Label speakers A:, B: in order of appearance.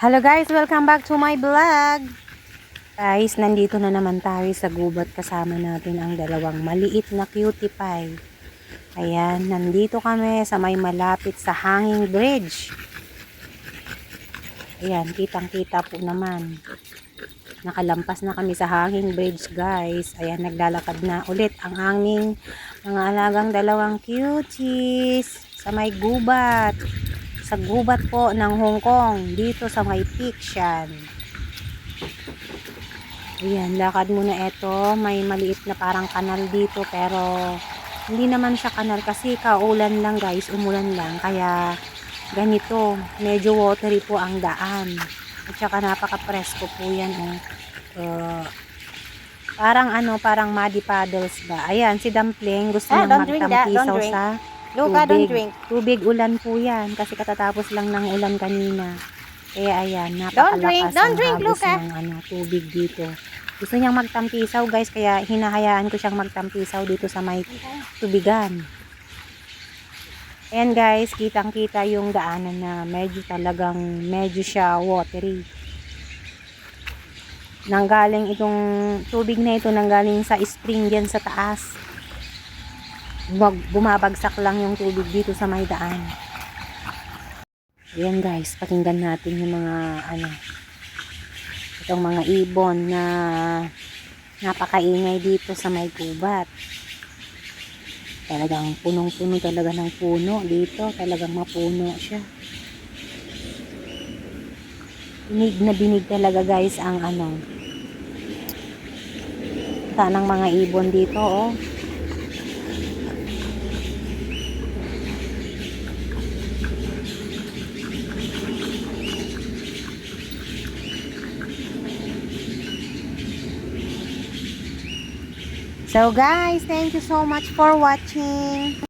A: Hello guys, welcome back to my vlog. Guys, nandito na naman tayo sa gubat kasama natin ang dalawang maliit na cutie pie. Ayan, nandito kami sa may malapit sa hanging bridge. Ayan, kitang kita po naman. Nakalampas na kami sa hanging bridge guys. Ayan, naglalakad na ulit ang aming mga alagang dalawang cuties sa may gubat sa gubat po ng Hong Kong dito sa may Pixian ayan lakad muna ito may maliit na parang kanal dito pero hindi naman siya kanal kasi kaulan lang guys. Umulan lang kaya ganito. Medyo watery po ang daan. At saka napaka presko po yan eh. Uh, parang ano parang muddy paddles ba? Ayan si Dumpling gusto
B: Ah, don't
A: magtampisaw sa Tubig.
B: don't drink.
A: Tubig ulan po yan kasi katatapos lang ng ulan kanina. Kaya ayan,
B: Don't drink,
A: napakalakas
B: don't
A: ang
B: drink, Luca.
A: ng ano, tubig dito. Gusto niyang magtampisaw guys, kaya hinahayaan ko siyang magtampisaw dito sa may tubigan. Ayan guys, kitang kita yung daanan na medyo talagang medyo siya watery. Nanggaling itong tubig na ito, nanggaling sa spring yan sa taas bumabagsak lang yung tubig dito sa may daan. Ayan guys, pakinggan natin yung mga ano itong mga ibon na napakaingay dito sa may gubat. Talagang punong-puno talaga ng puno dito. Talagang mapuno siya. Binig na binig talaga guys ang ano tanang mga ibon dito oh. So guys, thank you so much for watching.